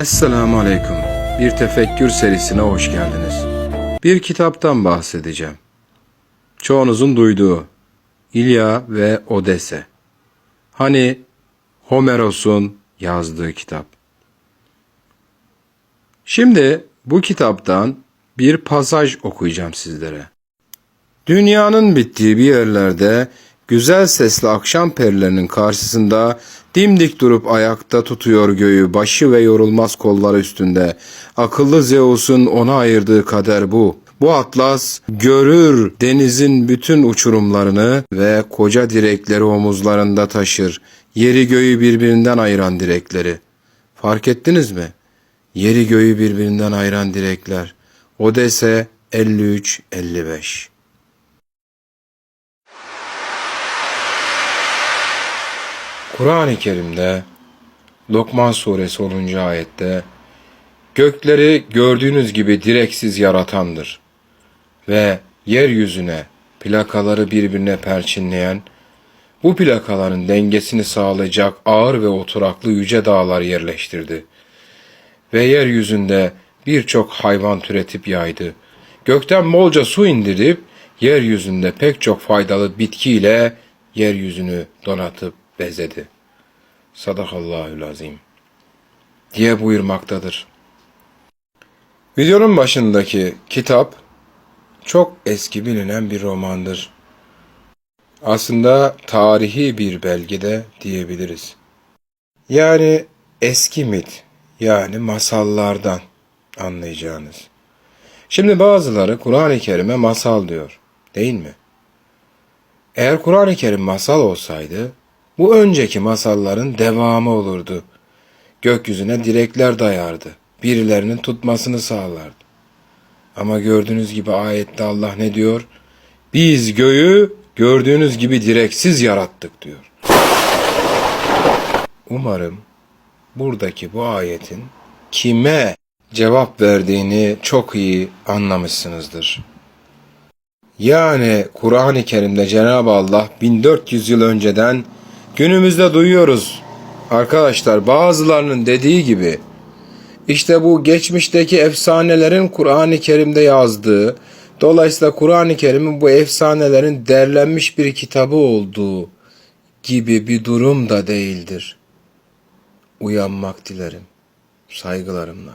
Esselamu Aleyküm. Bir tefekkür serisine hoş geldiniz. Bir kitaptan bahsedeceğim. Çoğunuzun duyduğu İlya ve Odese. Hani Homeros'un yazdığı kitap. Şimdi bu kitaptan bir pasaj okuyacağım sizlere. Dünyanın bittiği bir yerlerde güzel sesli akşam perilerinin karşısında dimdik durup ayakta tutuyor göğü başı ve yorulmaz kolları üstünde. Akıllı Zeus'un ona ayırdığı kader bu. Bu atlas görür denizin bütün uçurumlarını ve koca direkleri omuzlarında taşır. Yeri göğü birbirinden ayıran direkleri. Fark ettiniz mi? Yeri göğü birbirinden ayıran direkler. Odese 53-55 Kur'an-ı Kerim'de Lokman suresi 10. ayette Gökleri gördüğünüz gibi direksiz yaratandır ve yeryüzüne plakaları birbirine perçinleyen bu plakaların dengesini sağlayacak ağır ve oturaklı yüce dağlar yerleştirdi ve yeryüzünde birçok hayvan türetip yaydı. Gökten bolca su indirip yeryüzünde pek çok faydalı bitkiyle yeryüzünü donatıp bezedi. Sadakallahül azim diye buyurmaktadır. Videonun başındaki kitap çok eski bilinen bir romandır. Aslında tarihi bir belge de diyebiliriz. Yani eski mit, yani masallardan anlayacağınız. Şimdi bazıları Kur'an-ı Kerim'e masal diyor, değil mi? Eğer Kur'an-ı Kerim masal olsaydı, bu önceki masalların devamı olurdu. Gökyüzüne direkler dayardı. Birilerinin tutmasını sağlardı. Ama gördüğünüz gibi ayette Allah ne diyor? Biz göğü gördüğünüz gibi direksiz yarattık diyor. Umarım buradaki bu ayetin kime cevap verdiğini çok iyi anlamışsınızdır. Yani Kur'an-ı Kerim'de Cenab-ı Allah 1400 yıl önceden günümüzde duyuyoruz. Arkadaşlar bazılarının dediği gibi işte bu geçmişteki efsanelerin Kur'an-ı Kerim'de yazdığı, dolayısıyla Kur'an-ı Kerim'in bu efsanelerin derlenmiş bir kitabı olduğu gibi bir durum da değildir. Uyanmak dilerim. Saygılarımla.